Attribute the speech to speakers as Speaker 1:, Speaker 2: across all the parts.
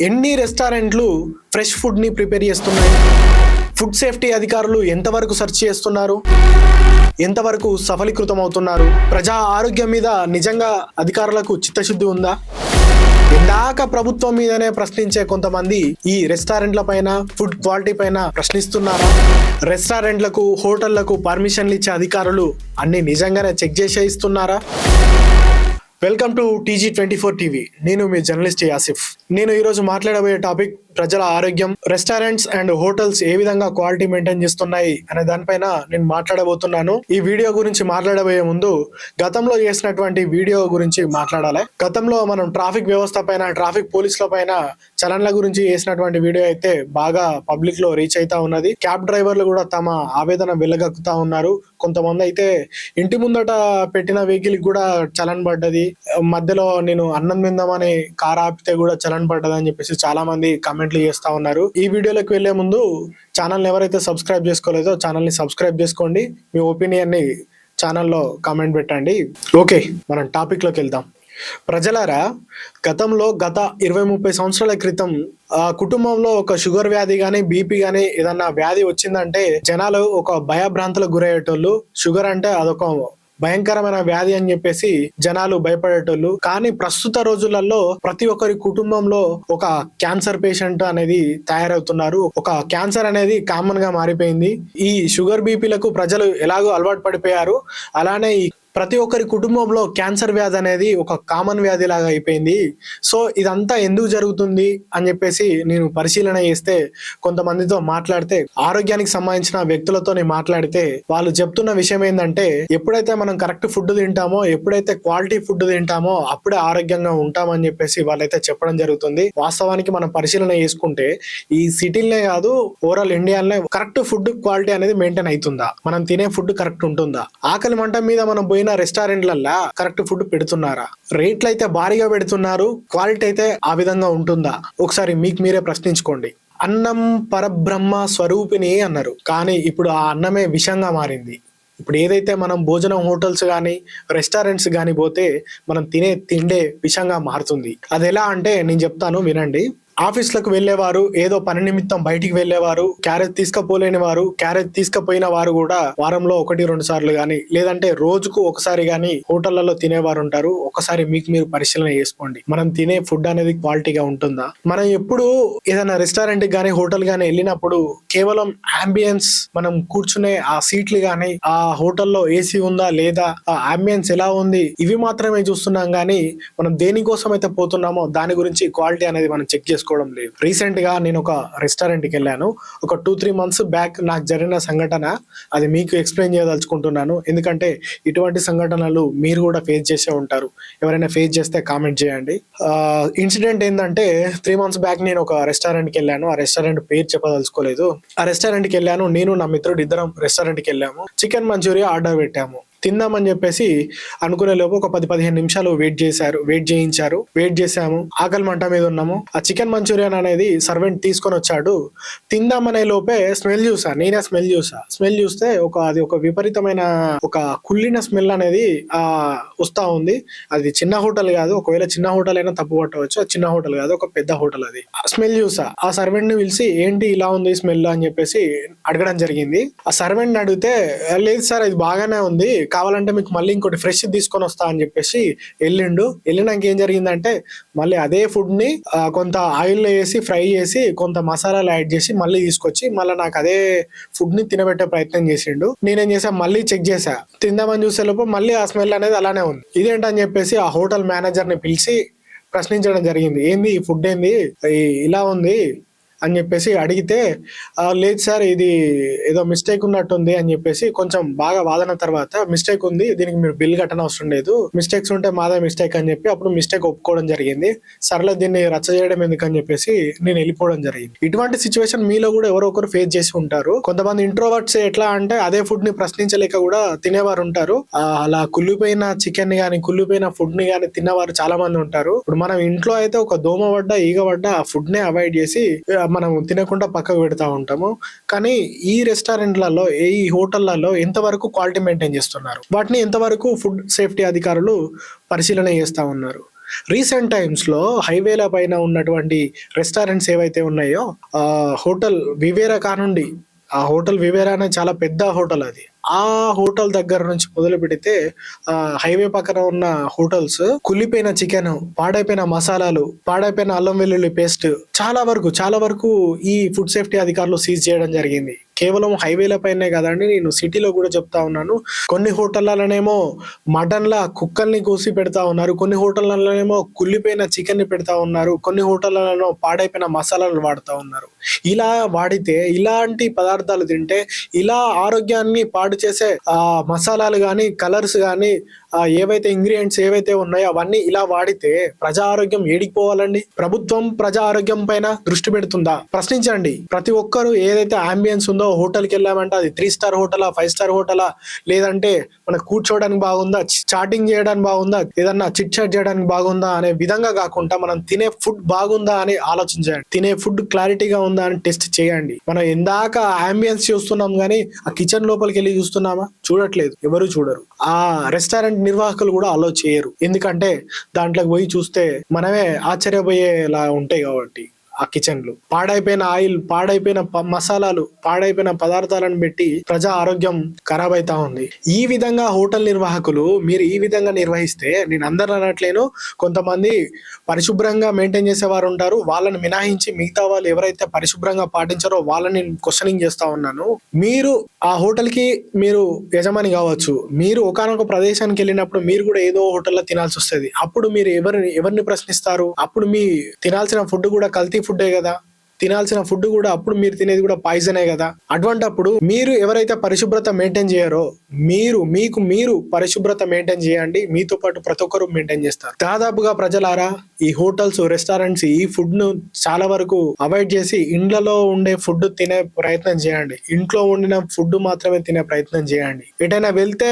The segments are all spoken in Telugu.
Speaker 1: ఎన్ని రెస్టారెంట్లు ఫ్రెష్ ఫుడ్ని ప్రిపేర్ చేస్తున్నాయి? ఫుడ్ సేఫ్టీ అధికారులు ఎంతవరకు సెర్చ్ చేస్తున్నారు? ఎంతవరకు సఫలీకృతం అవుతున్నారు ప్రజా ఆరోగ్యం మీద నిజంగా అధికారులకు చిత్తశుద్ధి ఉందా? ఇందాక ప్రభుత్వం మీదనే ప్రశ్నించే కొంతమంది ఈ రెస్టారెంట్ల పైన ఫుడ్ క్వాలిటీ పైన ప్రశ్నిస్తున్నారా? రెస్టారెంట్లకు హోటళ్ళకు పర్మిషన్లు ఇచ్చే అధికారులు అన్ని నిజంగానే చెక్ చేసే ఇస్తున్నారా? Welcome to TG twenty four TV. నేను మీ జర్నలిస్ట్ యాసిఫ్. నేను ఈరోజు మాట్లాడబోయే టాపిక్ ప్రజల ఆరోగ్యం రెస్టారెంట్స్ అండ్ హోటల్స్ ఏ విధంగా క్వాలిటీ మెయింటైన్ చేస్తున్నాయి అనే దానిపైన నేను మాట్లాడబోతున్నాను. ఈ వీడియో గురించి మాట్లాడబోయే ముందు గతంలో చేసినటువంటి వీడియో గురించి మాట్లాడాలి. గతంలో మనం ట్రాఫిక్ వ్యవస్థ పైన ట్రాఫిక్ పోలీసుల పైన చలన్ల గురించి చేసినటువంటి వీడియో అయితే బాగా పబ్లిక్లో రీచ్ అవుతా ఉన్నది. క్యాబ్ డ్రైవర్లు కూడా తమ ఆవేదన వెళ్ళగక్కుతా ఉన్నారు. కొంతమంది అయితే ఇంటి ముందట పెట్టిన వెహికల్ కూడా చలన్ పడ్డది. మధ్యలో నేను అన్నం తిందామని కార్ ఆపితే కూడా చలన్ పడ్డది చెప్పేసి చాలా మంది కామెంట్లు చేస్తా ఉన్నారు. ఈ వీడియోలోకి వెళ్ళే ముందు ఛానల్ ఎవరైతే సబ్స్క్రైబ్ చేసుకోలేదో ఛానల్ని సబ్స్క్రైబ్ చేసుకోండి. మీ ఒపీనియన్ని ఛానల్లో కామెంట్ పెట్టండి. ఓకే మనం టాపిక్లోకి వెళ్దాం. ప్రజలారా గతంలో గత ఇరవై ముప్పై సంవత్సరాల క్రితం ఆ కుటుంబంలో ఒక షుగర్ వ్యాధి కానీ బీపీ కానీ ఏదన్నా వ్యాధి వచ్చిందంటే జనాలు ఒక భయభ్రాంతులకు గురయ్యేటోళ్ళు షుగర్ అంటే అదొక భయంకరమైన వ్యాధి అని చెప్పేసి జనాలు భయపడేటోళ్ళు. కానీ ప్రస్తుత రోజులలో ప్రతి ఒక్కరి కుటుంబంలో ఒక క్యాన్సర్ పేషెంట్ అనేది తయారవుతున్నారు. ఒక క్యాన్సర్ అనేది కామన్గా మారిపోయింది. ఈ షుగర్ బీపీలకు ప్రజలు ఎలాగో అలవాటు పడిపోయారు. అలానే ఈ ప్రతి ఒక్కరి కుటుంబంలో క్యాన్సర్ వ్యాధి అనేది ఒక కామన్ వ్యాధి లాగా అయిపోయింది. సో ఇదంతా ఎందుకు జరుగుతుంది అని చెప్పేసి నేను పరిశీలన చేస్తే కొంతమందితో మాట్లాడితే ఆరోగ్యానికి సంబంధించిన వ్యక్తులతో మాట్లాడితే వాళ్ళు చెప్తున్న విషయం ఏంటంటే ఎప్పుడైతే మనం కరెక్ట్ ఫుడ్ తింటామో ఎప్పుడైతే క్వాలిటీ ఫుడ్ తింటామో అప్పుడే ఆరోగ్యంగా ఉంటామని చెప్పేసి వాళ్ళైతే చెప్పడం జరుగుతుంది. వాస్తవానికి మనం పరిశీలన చేసుకుంటే ఈ సిటీలనే కాదు ఓవరాల్ ఇండియాలోనే కరెక్ట్ ఫుడ్ క్వాలిటీ అనేది మెయింటైన్ అవుతుందా? మనం తినే ఫుడ్ కరెక్ట్ ఉంటుందా? ఆకలి మంట మీద మనం పోయిన రెస్టారెంట్లల్లా కరెక్ట్ ఫుడ్ పెడుతున్నారా? రేట్లు అయితే భారీగా పెడుతున్నారు క్వాలిటీ అయితే ఆ విధంగా ఉంటుందా? ఒకసారి మీకు మీరే ప్రశ్నించుకోండి. అన్నం పరబ్రహ్మ స్వరూపిణి అన్నారు. కానీ ఇప్పుడు ఆ అన్నమే విషంగా మారింది. ఇప్పుడు ఏదైతే మనం భోజనం హోటల్స్ కానీ రెస్టారెంట్స్ కానీ పోతే మనం తినే తిండే విషంగా మారుతుంది. అది ఎలా అంటే నేను చెప్తాను వినండి. ఆఫీస్లకు వెళ్ళేవారు ఏదో పని నిమిత్తం బయటికి వెళ్ళేవారు క్యారేజ్ తీసుకపోలేని వారు క్యారేజ్ తీసుకపోయిన వారు కూడా వారంలో ఒకటి రెండు సార్లు గాని లేదంటే రోజుకు ఒకసారి గాని హోటళ్ళలో తినేవారు ఉంటారు. ఒకసారి మీకు మీరు పరిశీలన చేసుకోండి. మనం తినే ఫుడ్ అనేది క్వాలిటీగా ఉంటుందా? మనం ఎప్పుడు ఏదైనా రెస్టారెంట్ గానీ హోటల్ గానీ వెళ్ళినప్పుడు కేవలం అంబియన్స్ మనం కూర్చునే ఆ సీట్లు గాని ఆ హోటల్లో ఏసీ ఉందా లేదా ఆ అంబియన్స్ ఎలా ఉంది ఇవి మాత్రమే చూస్తున్నాం గానీ మనం దేనికోసం అయితే పోతున్నామో దాని గురించి క్వాలిటీ అనేది మనం చెక్ చేసుకోవడం లేదు. రీసెంట్గా నేను ఒక రెస్టారెంట్కి వెళ్ళాను. ఒక టూ త్రీ మంత్స్ బ్యాక్ నాకు జరిగిన సంఘటన అది మీకు ఎక్స్ప్లెయిన్ చేయదలుచుకుంటున్నాను. ఎందుకంటే ఇటువంటి సంఘటనలు మీరు కూడా ఫేస్ చేసే ఉంటారు. ఎవరైనా ఫేస్ చేస్తే కామెంట్ చేయండి. ఇన్సిడెంట్ ఏంటంటే త్రీ మంత్స్ బ్యాక్ నేను ఒక రెస్టారెంట్కి వెళ్ళాను. ఆ రెస్టారెంట్ పేరు చెప్పదలుచుకోలేదు. ఆ రెస్టారెంట్కి వెళ్ళాను. నేను నా మిత్రుడు ఇద్దరం రెస్టారెంట్కి వెళ్ళాము. చికెన్ మంచూరియా ఆర్డర్ పెట్టాము. తిందామని చెప్పేసి అనుకునే లోపు ఒక పది పదిహేను నిమిషాలు వెయిట్ చేశారు. వెయిట్ చేయించారు. వెయిట్ చేసాము ఆకలి మంట మీద ఉన్నాము. ఆ చికెన్ మంచూరియన్ అనేది సర్వెంట్ తీసుకొని వచ్చాడు. తిందామనే లోపే స్మెల్ చూసా. నేనే స్మెల్ చూసా. స్మెల్ చూస్తే ఒక అది ఒక విపరీతమైన ఒక కుళ్ళిన స్మెల్ అనేది ఆ వస్తా ఉంది. అది చిన్న హోటల్ కాదు. ఒకవేళ చిన్న హోటల్ అయినా తప్పు పట్టవచ్చు. అది చిన్న హోటల్ కాదు. ఒక పెద్ద హోటల్ అది. స్మెల్ చూసా. ఆ సర్వెంట్ని పిలిచి ఏంటి ఇలా ఉంది స్మెల్? అని చెప్పేసి అడగడం జరిగింది. ఆ సర్వెంట్ అడిగితే లేదు సార్ ఇది బాగానే ఉంది. కావాలంటే మీకు మళ్ళీ ఇంకోటి ఫ్రెష్ తీసుకొని వస్తా అని చెప్పేసి వెళ్ళిండు వెళ్ళినాక ఏం జరిగిందంటే మళ్ళీ అదే ఫుడ్ని కొంత ఆయిల్ వేసి ఫ్రై చేసి కొంత మసాలాలు యాడ్ చేసి మళ్ళీ తీసుకొచ్చి మళ్ళీ నాకు అదే ఫుడ్ని తినబెట్టే ప్రయత్నం చేసిండు. నేనేం చేసా మళ్ళీ చెక్ చేసా తిందామని చూసే లోపు మళ్ళీ ఆ స్మెల్ అనేది అలానే ఉంది. ఇదేంటని చెప్పేసి ఆ హోటల్ మేనేజర్ని పిలిచి ప్రశ్నించడం జరిగింది. ఏంది ఈ ఫుడ్ ఏంది? ఇలా ఉంది. అని చెప్పేసి అడిగితే లేదు సార్ ఇది ఏదో మిస్టేక్ ఉన్నట్టుంది అని చెప్పేసి కొంచెం బాగా వాదన తర్వాత మిస్టేక్ ఉంది దీనికి మీరు బిల్ కట్టన అవసరం లేదు. మిస్టేక్స్ ఉంటే మాదే మిస్టేక్ అని చెప్పి అప్పుడు మిస్టేక్ ఒప్పుకోవడం జరిగింది. సర్లే దీన్ని రచ్చ చేయడం ఎందుకు అని చెప్పేసి నేను వెళ్ళిపోవడం జరిగింది. ఇటువంటి సిచ్యువేషన్ మీలో కూడా ఎవరో ఒకరు ఫేస్ చేసి ఉంటారు. కొంతమంది ఇంట్రోవర్ట్స్ ఎట్లా అంటే అదే ఫుడ్ని ప్రశ్నించలేక కూడా తినేవారు ఉంటారు. అలా కుళ్ళిపోయిన చికెన్ని గాని కుళ్ళిపోయిన ఫుడ్ని గాని తిన్నవారు చాలా మంది ఉంటారు. ఇప్పుడు మనం ఇంట్లో అయితే ఒక దోమ పడ్డ ఈగ పడ్డ ఆ ఫుడ్ నే అవాయిడ్ చేసి మనం తినకుండా పక్కకు పెడతా ఉంటాము. కానీ ఈ రెస్టారెంట్లలో ఈ హోటళ్ళలో ఎంతవరకు క్వాలిటీ మెయింటైన్ చేస్తున్నారు? వాటిని ఎంతవరకు ఫుడ్ సేఫ్టీ అధికారులు పరిశీలన చేస్తూ ఉన్నారు? రీసెంట్ టైమ్స్లో హైవేల పైన ఉన్నటువంటి రెస్టారెంట్స్ ఏవైతే ఉన్నాయో హోటల్ వివేరా కానుండి ఆ హోటల్ వివేరానే చాలా పెద్ద హోటల్ అది. ఆ హోటల్ దగ్గర నుంచి మొదలు పెడితే ఆ హైవే పక్కన ఉన్న హోటల్స్ కుళ్ళిపోయిన చికెన్ పాడైపోయిన మసాలాలు పాడైపోయిన అల్లం వెల్లుల్లి పేస్ట్ చాలా వరకు చాలా వరకు ఈ ఫుడ్ సేఫ్టీ అధికారులు సీజ్ చేయడం జరిగింది. కేవలం హైవేల పైనే కదండి నేను సిటీలో కూడా చెప్తా ఉన్నాను. కొన్ని హోటళ్ళలోనేమో మటన్ల కుక్కల్ని కోసి పెడతా ఉన్నారు కొన్ని హోటళ్ళలోనేమో కుళ్ళిపోయిన చికెన్ని పెడతా ఉన్నారు కొన్ని హోటళ్ళలో పాడైపోయిన మసాలాలు వాడుతూ ఉన్నారు. ఇలా వాడితే ఇలాంటి పదార్థాలు తింటే ఇలా ఆరోగ్యాన్ని పాడు చేసే ఆ మసాలాలు కానీ కలర్స్ కానీ ఏవైతే ఇంగ్రీడియంట్స్ ఏవైతే ఉన్నాయో అవన్నీ ఇలా వాడితే ప్రజా ఆరోగ్యం ఏడికి పోవాలండి ప్రభుత్వం ప్రజా ఆరోగ్యం పైన దృష్టి పెడుతుందా? ప్రశ్నించండి. ప్రతి ఒక్కరు ఏదైతే అంబియన్స్ ఉందో హోటల్కి వెళ్ళామంటే అది త్రీ స్టార్ హోటలా ఫైవ్ స్టార్ హోటలా? లేదంటే మనకు కూర్చోవడానికి బాగుందా? చాటింగ్ చేయడానికి బాగుందా? ఏదన్నా చిట్ చాట్ చేయడానికి బాగుందా? అనే విధంగా కాకుండా మనం తినే ఫుడ్ బాగుందా అని ఆలోచించండి. తినే ఫుడ్ క్లారిటీగా ఉందా అని టెస్ట్ చేయండి. మనం ఎందాక అంబియన్స్ చూస్తున్నాం కానీ ఆ కిచెన్ లోపలికి వెళ్ళి చూస్తున్నామా? చూడట్లేదు. ఎవరు చూడరు. ఆ రెస్టారెంట్ నిర్వాహకులు కూడా అలో చేయరు. ఎందుకంటే దాంట్లోకి పోయి చూస్తే మనమే ఆశ్చర్యపోయేలా ఉంటాయి కాబట్టి. ఆ కిచెన్లు. పాడైపోయిన ఆయిల్ పాడైపోయిన ప- మసాలాలు పాడైపోయిన పదార్థాలను పెట్టి ప్రజా ఆరోగ్యం ఖరాబ్ అవుతా ఉంది. ఈ విధంగా హోటల్ నిర్వాహకులు మీరు ఈ విధంగా నిర్వహిస్తే నేను అందరు అనట్లేను. కొంతమంది పరిశుభ్రంగా మెయింటైన్ చేసేవారు ఉంటారు. వాళ్ళని మినహాయించి మిగతా వాళ్ళు ఎవరైతే పరిశుభ్రంగా పాటించారో వాళ్ళని క్వశ్చనింగ్ చేస్తా ఉన్నాను. మీరు ఆ హోటల్కి మీరు యజమాని కావచ్చు. మీరు ఒకనొక ప్రదేశానికి వెళ్ళినప్పుడు మీరు కూడా ఏదో హోటల్లో తినాల్సి వస్తుంది. అప్పుడు మీరు ఎవరిని ఎవరిని ప్రశ్నిస్తారు? అప్పుడు మీ తినాల్సిన ఫుడ్ కూడా కల్తీ ఫుడ్డే కదా. తినాల్సిన ఫుడ్ కూడా అప్పుడు మీరు తినేది కూడా పాయిజనే కదా. అటువంటప్పుడు మీరు ఎవరైతే పరిశుభ్రత మెయింటైన్ చేయరో మీరు మీకు మీరు పరిశుభ్రత మెయింటైన్ చేయండి. మీతో పాటు ప్రతి ఒక్కరు మెయింటైన్ చేస్తారు. దాదాపుగా ప్రజలారా ఈ హోటల్స్ రెస్టారెంట్స్ ఈ ఫుడ్ను చాలా వరకు అవాయిడ్ చేసి ఇండ్లలో ఉండే ఫుడ్ తినే ప్రయత్నం చేయండి. ఇంట్లో వండిన ఫుడ్ మాత్రమే తినే ప్రయత్నం చేయండి. ఎటైనా వెళ్తే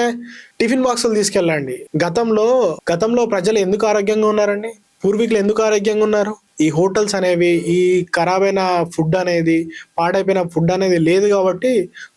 Speaker 1: టిఫిన్ బాక్సులు తీసుకెళ్ళండి. గతంలో గతంలో ప్రజలు ఎందుకు ఆరోగ్యంగా ఉన్నారండి? పూర్వీకులు ఎందుకు ఆరోగ్యంగా ఉన్నారు? ఈ హోటల్స్ అనేవి ఈ ఖరాబ్ అయిన ఫుడ్ అనేది పాడైపోయిన ఫుడ్ అనేది లేదు కాబట్టి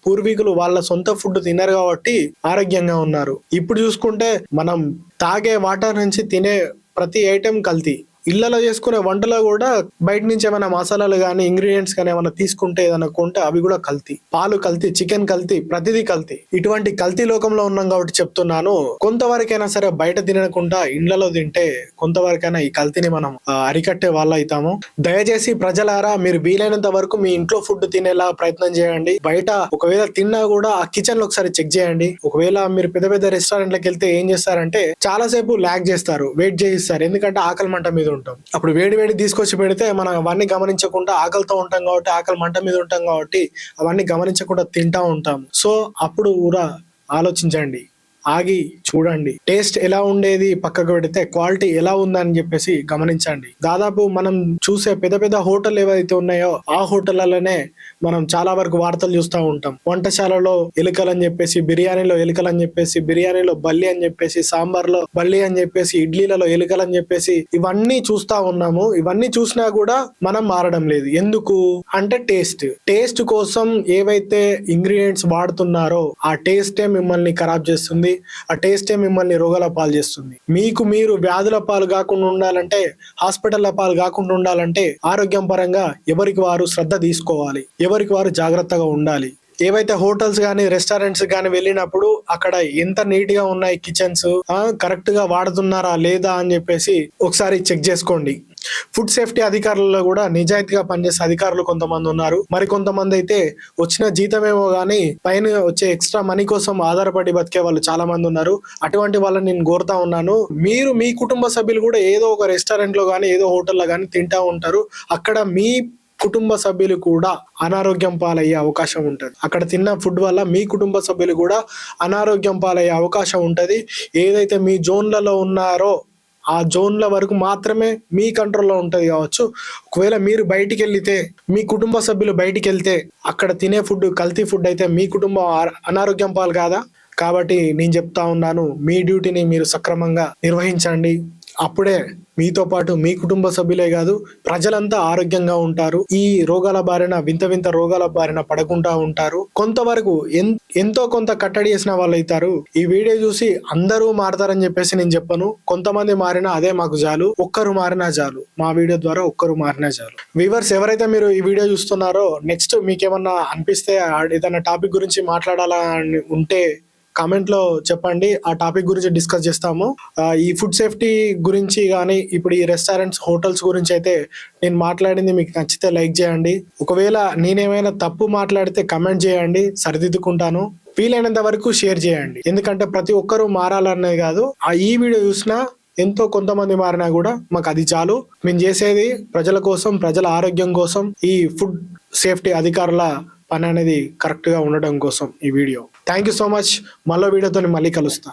Speaker 1: పూర్వీకులు వాళ్ళ సొంత ఫుడ్ తినరు కాబట్టి ఆరోగ్యంగా ఉన్నారు. ఇప్పుడు చూసుకుంటే మనం తాగే వాటర్ నుంచి తినే ప్రతి ఐటెం కల్తీ. ఇళ్ళలో చేసుకునే వంటలో కూడా బయట నుంచి ఏమైనా మసాలాలు కానీ ఇంగ్రీడియంట్స్ కానీ ఏమైనా తీసుకుంటే ఏదైనా కొంటే అవి కూడా కల్తీ. పాలు కల్తీ చికెన్ కల్తీ ప్రతిదీ కల్తీ. ఇటువంటి కల్తీ లోకంలో ఉన్నాం కాబట్టి చెప్తున్నాను. కొంతవరకైనా సరే బయట తినకుండా ఇండ్లలో తింటే కొంతవరకైనా ఈ కల్తీని మనం అరికట్టే వాళ్ళు అవుతాము దయచేసి ప్రజలారా మీరు వీలైనంత వరకు మీ ఇంట్లో ఫుడ్ తినేలా ప్రయత్నం చేయండి. బయట ఒకవేళ తిన్నా కూడా ఆ కిచెన్లో ఒకసారి చెక్ చేయండి. ఒకవేళ మీరు పెద్ద పెద్ద రెస్టారెంట్లకు వెళ్తే ఏం చేస్తారంటే చాలా సేపు ల్యాగ్ చేస్తారు వెయిట్ చేయిస్తారు. ఎందుకంటే ఆకలి మంట మీద ఉంటాం. అప్పుడు వేడి వేడి తీసుకొచ్చి పెడితే మనం అవన్నీ గమనించకుండా ఆకలితో ఉంటాం కాబట్టి ఆకలి మంట మీద ఉంటాం కాబట్టి అవన్నీ గమనించకుండా తింటా ఉంటాం. సో అప్పుడు కూడా ఆలోచించండి. ఆగి చూడండి. టేస్ట్ ఎలా ఉండేది పక్కకు పెడితే క్వాలిటీ ఎలా ఉందని చెప్పేసి గమనించండి. దాదాపు మనం చూసే పెద్ద పెద్ద హోటల్ ఏవైతే ఉన్నాయో ఆ హోటళ్ళలోనే మనం చాలా వరకు వార్తలు చూస్తూ ఉంటాం. వంటశాలలో ఎలుకలని చెప్పేసి బిర్యానీలో ఎలుకలని చెప్పేసి బిర్యానీలో బల్లి అని చెప్పేసి సాంబార్లో బల్లి అని చెప్పేసి ఇడ్లీలలో ఎలుకలని చెప్పేసి ఇవన్నీ చూస్తా ఉన్నాము. ఇవన్నీ చూసినా కూడా మనం మారడం లేదు. ఎందుకు? అంటే టేస్ట్. టేస్ట్ కోసం ఏవైతే ఇంగ్రీడియంట్స్ వాడుతున్నారో ఆ టేస్టే మిమ్మల్ని ఖరాబ్ చేస్తుంది. ఆ టేస్టే మిమ్మల్ని రోగాల పాలు చేస్తుంది. మీకు మీరు వ్యాధుల పాలు కాకుండా ఉండాలంటే హాస్పిటల్ల పాలు కాకుండా ఉండాలంటే ఆరోగ్యం పరంగా ఎవరికి వారు శ్రద్ధ తీసుకోవాలి. ఎవరికి వారు జాగ్రత్తగా ఉండాలి. ఏవైతే హోటల్స్ కానీ రెస్టారెంట్స్ కానీ వెళ్ళినప్పుడు అక్కడ ఎంత నీట్గా ఉన్నాయి కిచెన్స్ కరెక్ట్గా వాడుతున్నారా లేదా అని చెప్పేసి ఒకసారి చెక్ చేసుకోండి. ఫుడ్ సేఫ్టీ అధికారులలో కూడా నిజాయితీగా పనిచేసే అధికారులు కొంతమంది ఉన్నారు. మరి కొంతమంది అయితే వచ్చిన జీతమేమో కానీ పైన వచ్చే ఎక్స్ట్రా మనీ కోసం ఆధారపడి బతికే వాళ్ళు చాలా మంది ఉన్నారు. అటువంటి వాళ్ళని నేను కోరుతా ఉన్నాను. మీరు మీ కుటుంబ సభ్యులు కూడా ఏదో ఒక రెస్టారెంట్లో కానీ ఏదో హోటల్లో కానీ తింటా ఉంటారు. అక్కడ మీ కుటుంబ సభ్యులు కూడా అనారోగ్యం పాలయ్యే అవకాశం ఉంటుంది. అక్కడ తిన్న ఫుడ్ వల్ల మీ కుటుంబ సభ్యులు కూడా అనారోగ్యం పాలయ్యే అవకాశం ఉంటుంది. ఏదైతే మీ జోన్లలో ఉన్నారో ఆ జోన్ల వరకు మాత్రమే మీ కంట్రోల్లో ఉంటుంది కావచ్చు. ఒకవేళ మీరు బయటికి వెళ్తే మీ కుటుంబ సభ్యులు బయటికి వెళ్తే అక్కడ తినే ఫుడ్ కల్తీ ఫుడ్ అయితే మీ కుటుంబం అనారోగ్యం పాలు కాదా? కాబట్టి నేను చెప్తా ఉన్నాను మీ డ్యూటీని మీరు సక్రమంగా నిర్వహించండి. అప్పుడే మీతో పాటు మీ కుటుంబ సభ్యులే కాదు ప్రజలంతా ఆరోగ్యంగా ఉంటారు. ఈ రోగాల బారిన వింత వింత రోగాల బారిన పడకుండా ఉంటారు. కొంతవరకు ఎన్- ఎంతో కొంత కట్టడి చేసిన వాళ్ళు అవుతారు. ఈ వీడియో చూసి అందరూ మారతారని చెప్పేసి నేను చెప్పను. కొంతమంది మారినా అదే మాకు చాలు ఒక్కరు మారినా చాలు మా వీడియో ద్వారా ఒక్కరు మారినా చాలు వీవర్స్ ఎవరైతే మీరు ఈ వీడియో చూస్తున్నారో నెక్స్ట్ మీకేమన్నా అనిపిస్తే ఏదైనా టాపిక్ గురించి మాట్లాడాలని ఉంటే కామెంట్లో చెప్పండి. ఆ టాపిక్ గురించి డిస్కస్ చేస్తాము. ఈ ఫుడ్ సేఫ్టీ గురించి కానీ ఇప్పుడు ఈ రెస్టారెంట్స్ హోటల్స్ గురించి అయితే నేను మాట్లాడింది మీకు నచ్చితే లైక్ చేయండి. ఒకవేళ నేనేమైనా తప్పు మాట్లాడితే కమెంట్ చేయండి. సరిదిద్దుకుంటాను. వీలైనంత వరకు షేర్ చేయండి. ఎందుకంటే ప్రతి ఒక్కరూ మారాలనేది కాదు. ఆ ఈ వీడియో చూసినా ఎంతో కొంతమంది మారినా కూడా మాకు అది చాలు. మేము చేసేది ప్రజల కోసం ప్రజల ఆరోగ్యం కోసం ఈ ఫుడ్ సేఫ్టీ అధికారుల పని అనేది కరెక్ట్గా ఉండడం కోసం ఈ video. Thank you so much మళ్ళీ వీడియోతో మళ్ళీ కలుస్తా.